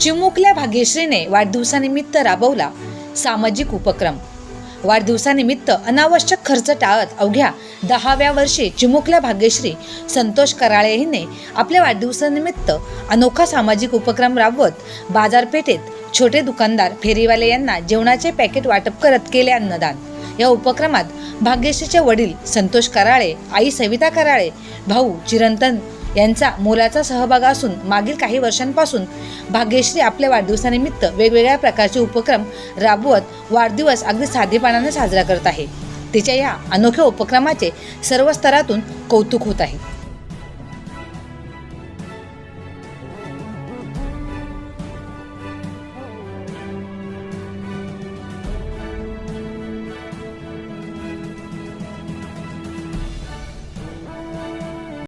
चिमुकल्या भाग्यश्रीने वाढदिवसानिमित्त राबवला सामाजिक उपक्रम. वाढदिवसानिमित्त अनावश्यक खर्च टाळत अवघ्या दहाव्या वर्षी चिमुकल्या भाग्यश्री संतोष कराळे हिने आपल्या वाढदिवसानिमित्त अनोखा सामाजिक उपक्रम राबवत बाजारपेठेत छोटे दुकानदार फेरीवाले यांना जेवणाचे पॅकेट वाटप करत केले अन्नदान. या उपक्रमात भाग्यश्रीचे वडील संतोष कराळे आई सविता कराळे भाऊ चिरंतन यांचा मोलाचा सहभाग असून मागील काही वर्षांपासून भाग्यश्री आपल्या वाढदिवसानिमित्त वेगवेगळ्या प्रकारचे उपक्रम राबवत वाढदिवस अगदी साधेपणाने साजरा करत आहे. तिच्या या अनोख्या उपक्रमाचे सर्व स्तरातून कौतुक होत आहे.